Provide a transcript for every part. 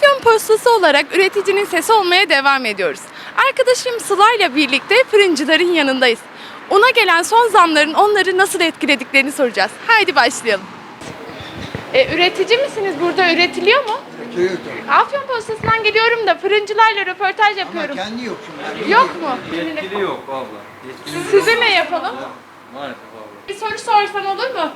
Afyon Postası olarak üreticinin sesi olmaya devam ediyoruz. Arkadaşım Sıla'yla birlikte fırıncıların yanındayız. Ona gelen son zamların onları nasıl etkilediklerini soracağız. Haydi başlayalım. E, üretici misiniz? Burada üretiliyor mu? Afyon Postası'ndan geliyorum da fırıncılarla röportaj yapıyorum. Ama kendi yok şimdi. Yok mu? Yetkili yok abla. Yetkili Size ne yapalım? maalesef abla. Bir soru sorsam olur mu?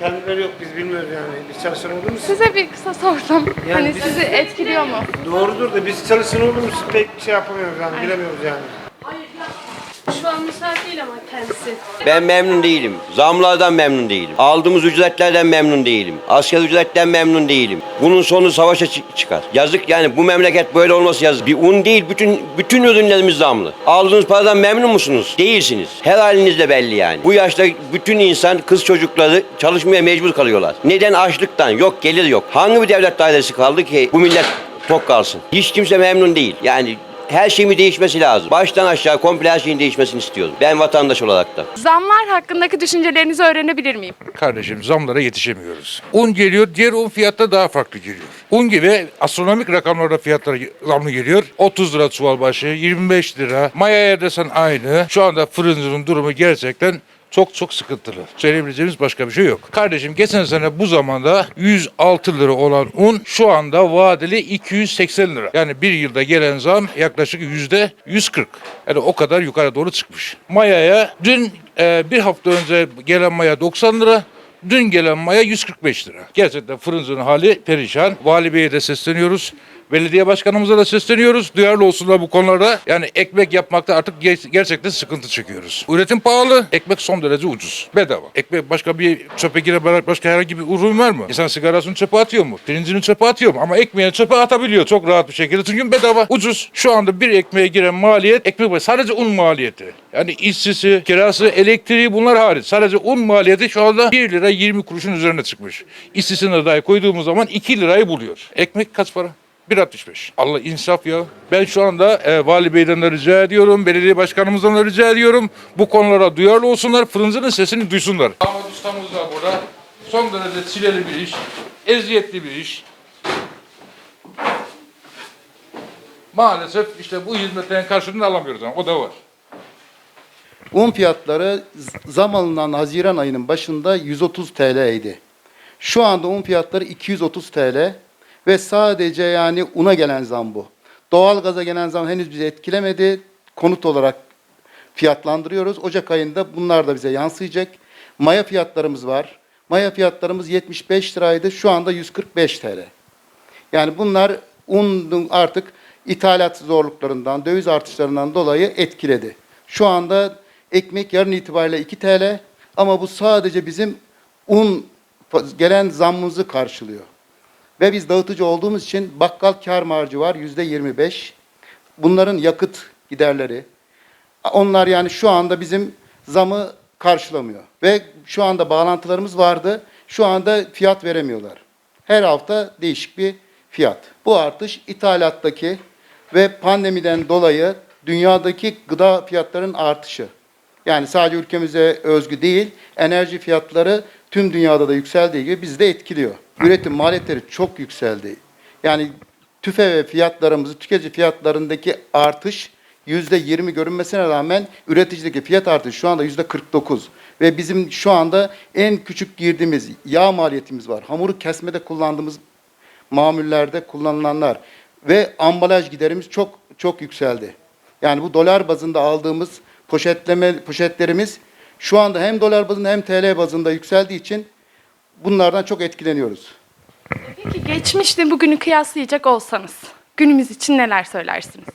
Kendileri yok biz bilmiyoruz yani. Biz çalışan olur mu? Size bir kısa sorsam. hani biz- sizi etkiliyor mu? Doğrudur da biz çalışan olur mu? Pek şey yapamıyoruz yani bilemiyoruz yani. Şu an müsait değil ama kendisi. Ben memnun değilim. Zamlardan memnun değilim. Aldığımız ücretlerden memnun değilim. Asgari ücretten memnun değilim. Bunun sonu savaşa çı- çıkar. Yazık yani bu memleket böyle olması yazık. Bir un değil bütün bütün ürünlerimiz zamlı. Aldığınız paradan memnun musunuz? Değilsiniz. Her halinizde belli yani. Bu yaşta bütün insan kız çocukları çalışmaya mecbur kalıyorlar. Neden? Açlıktan. Yok gelir yok. Hangi bir devlet dairesi kaldı ki bu millet tok kalsın? Hiç kimse memnun değil. Yani her şeyin bir değişmesi lazım. Baştan aşağı komple her şeyin değişmesini istiyorum. Ben vatandaş olarak da. Zamlar hakkındaki düşüncelerinizi öğrenebilir miyim? Kardeşim zamlara yetişemiyoruz. Un geliyor, diğer un fiyatları daha farklı geliyor. Un gibi astronomik rakamlarda fiyatları zamlı geliyor. 30 lira çuval başı, 25 lira. Mayaya desen aynı. Şu anda fırıncının durumu gerçekten çok çok sıkıntılı. Söyleyebileceğimiz başka bir şey yok. Kardeşim geçen sene bu zamanda 106 lira olan un şu anda vadeli 280 lira. Yani bir yılda gelen zam yaklaşık yüzde 140. Yani o kadar yukarı doğru çıkmış. Mayaya dün e, bir hafta önce gelen maya 90 lira. Dün gelen maya 145 lira. Gerçekten fırıncının hali perişan. Vali Bey'e de sesleniyoruz. Belediye başkanımıza da sesleniyoruz. Duyarlı olsunlar bu konularda. Yani ekmek yapmakta artık ger- gerçekten sıkıntı çekiyoruz. Üretim pahalı, ekmek son derece ucuz. Bedava. Ekmek başka bir çöpe girebilen başka herhangi bir ürün var mı? İnsan sigarasını çöpe atıyor mu? Pirincini çöpe atıyor mu? Ama ekmeğini çöpe atabiliyor çok rahat bir şekilde. Çünkü bedava, ucuz. Şu anda bir ekmeğe giren maliyet, ekmek. Sadece un maliyeti. Yani işçisi, kirası, elektriği bunlar hariç. Sadece un maliyeti şu anda 1 lira 20 kuruşun üzerine çıkmış. İşçisine dahi koyduğumuz zaman 2 lirayı buluyor. Ekmek kaç para? 1.65. Allah insaf ya. Ben şu anda e, Vali Bey'den de rica ediyorum, belediye başkanımızdan da rica ediyorum. Bu konulara duyarlı olsunlar, fırıncının sesini duysunlar. Damat ustamız da burada. Son derece çileli bir iş, eziyetli bir iş. Maalesef işte bu hizmetlerin karşılığını alamıyoruz. O da var. Un fiyatları zam alınan Haziran ayının başında 130 TL idi. Şu anda un fiyatları 230 TL ve sadece yani una gelen zam bu. Doğalgaza gelen zam henüz bizi etkilemedi. Konut olarak fiyatlandırıyoruz. Ocak ayında bunlar da bize yansıyacak. Maya fiyatlarımız var. Maya fiyatlarımız 75 liraydı. Şu anda 145 TL. Yani bunlar unun artık ithalat zorluklarından, döviz artışlarından dolayı etkiledi. Şu anda ekmek yarın itibariyle 2 TL ama bu sadece bizim un gelen zammımızı karşılıyor. Ve biz dağıtıcı olduğumuz için bakkal kar marjı var yüzde 25. Bunların yakıt giderleri. Onlar yani şu anda bizim zamı karşılamıyor. Ve şu anda bağlantılarımız vardı. Şu anda fiyat veremiyorlar. Her hafta değişik bir fiyat. Bu artış ithalattaki ve pandemiden dolayı dünyadaki gıda fiyatlarının artışı. Yani sadece ülkemize özgü değil, enerji fiyatları tüm dünyada da yükseldiği gibi bizi de etkiliyor. Üretim maliyetleri çok yükseldi. Yani tüfe ve fiyatlarımızı, tüketici fiyatlarındaki artış yüzde yirmi görünmesine rağmen üreticideki fiyat artışı şu anda yüzde 49. Ve bizim şu anda en küçük girdiğimiz yağ maliyetimiz var. Hamuru kesmede kullandığımız mamullerde kullanılanlar ve ambalaj giderimiz çok çok yükseldi. Yani bu dolar bazında aldığımız poşetleme poşetlerimiz şu anda hem dolar bazında hem TL bazında yükseldiği için bunlardan çok etkileniyoruz. Peki geçmişle bugünü kıyaslayacak olsanız günümüz için neler söylersiniz?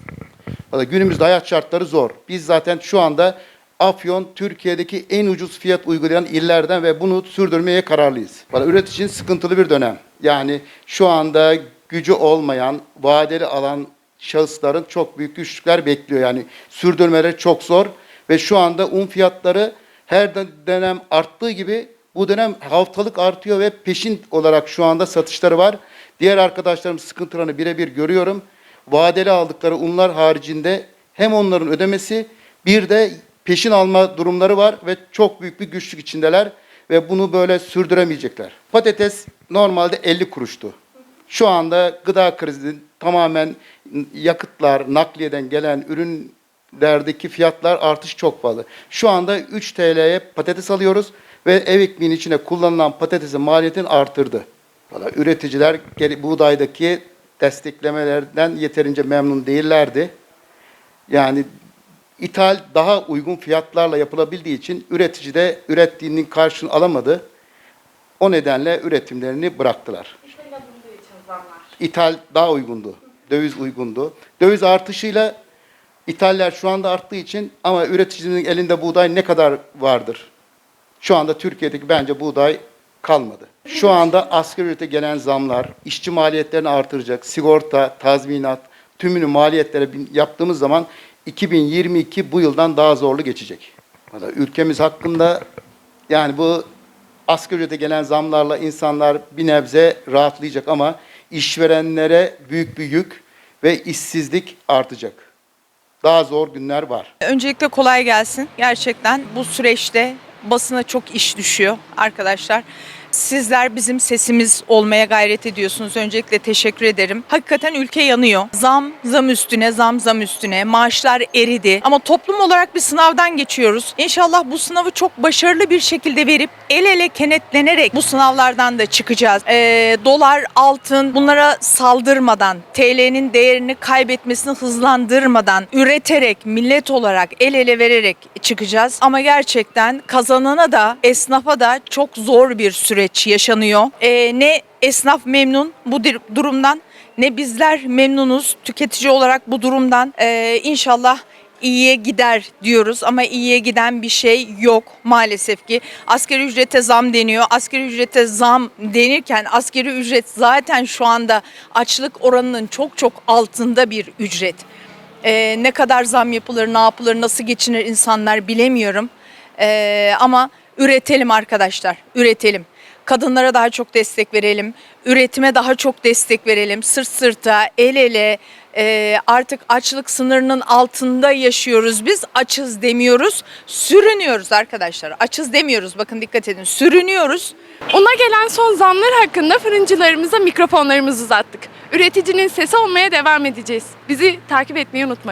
Valla günümüzde hayat şartları zor. Biz zaten şu anda Afyon Türkiye'deki en ucuz fiyat uygulayan illerden ve bunu sürdürmeye kararlıyız. Valla üreticinin sıkıntılı bir dönem. Yani şu anda gücü olmayan, vadeli alan şahısların çok büyük güçlükler bekliyor. Yani sürdürmeleri çok zor ve şu anda un fiyatları her dönem arttığı gibi bu dönem haftalık artıyor ve peşin olarak şu anda satışları var. Diğer arkadaşlarım sıkıntılarını birebir görüyorum. Vadeli aldıkları unlar haricinde hem onların ödemesi bir de peşin alma durumları var ve çok büyük bir güçlük içindeler ve bunu böyle sürdüremeyecekler. Patates normalde 50 kuruştu. Şu anda gıda krizi tamamen yakıtlar, nakliyeden gelen ürünlerdeki fiyatlar artış çok fazla. Şu anda 3 TL'ye patates alıyoruz ve ev ekmeğinin içine kullanılan patatesin maliyetini artırdı. Valla üreticiler buğdaydaki desteklemelerden yeterince memnun değillerdi. Yani ithal daha uygun fiyatlarla yapılabildiği için üretici de ürettiğinin karşılığını alamadı. O nedenle üretimlerini bıraktılar. İthal daha uygundu. Döviz uygundu. Döviz artışıyla ithaller şu anda arttığı için ama üreticinin elinde buğday ne kadar vardır? Şu anda Türkiye'deki bence buğday kalmadı. Şu anda asgari ücrete gelen zamlar, işçi maliyetlerini artıracak, sigorta, tazminat, tümünü maliyetlere yaptığımız zaman 2022 bu yıldan daha zorlu geçecek. Ülkemiz hakkında yani bu asgari ücrete gelen zamlarla insanlar bir nebze rahatlayacak ama işverenlere büyük bir yük ve işsizlik artacak. Daha zor günler var. Öncelikle kolay gelsin. Gerçekten bu süreçte basına çok iş düşüyor arkadaşlar. Sizler bizim sesimiz olmaya gayret ediyorsunuz. Öncelikle teşekkür ederim. Hakikaten ülke yanıyor. Zam, zam üstüne, zam, zam üstüne. Maaşlar eridi. Ama toplum olarak bir sınavdan geçiyoruz. İnşallah bu sınavı çok başarılı bir şekilde verip el ele kenetlenerek bu sınavlardan da çıkacağız. Ee, dolar, altın bunlara saldırmadan, TL'nin değerini kaybetmesini hızlandırmadan, üreterek, millet olarak el ele vererek çıkacağız. Ama gerçekten kazanana da, esnafa da çok zor bir süreç yaşanıyor. Ee, ne esnaf memnun bu durumdan ne bizler memnunuz tüketici olarak bu durumdan. Ee, inşallah iyiye gider diyoruz ama iyiye giden bir şey yok maalesef ki. Asgari ücrete zam deniyor. Asgari ücrete zam denirken asgari ücret zaten şu anda açlık oranının çok çok altında bir ücret. Ee, ne kadar zam yapılır, ne yapılır, nasıl geçinir insanlar bilemiyorum. Ee, ama üretelim arkadaşlar, üretelim. Kadınlara daha çok destek verelim, üretime daha çok destek verelim. Sırt sırta, el ele, e, artık açlık sınırının altında yaşıyoruz biz. Açız demiyoruz, sürünüyoruz arkadaşlar. Açız demiyoruz, bakın dikkat edin, sürünüyoruz. Una gelen son zamlar hakkında fırıncılarımıza mikrofonlarımızı uzattık. Üreticinin sesi olmaya devam edeceğiz. Bizi takip etmeyi unutmayın.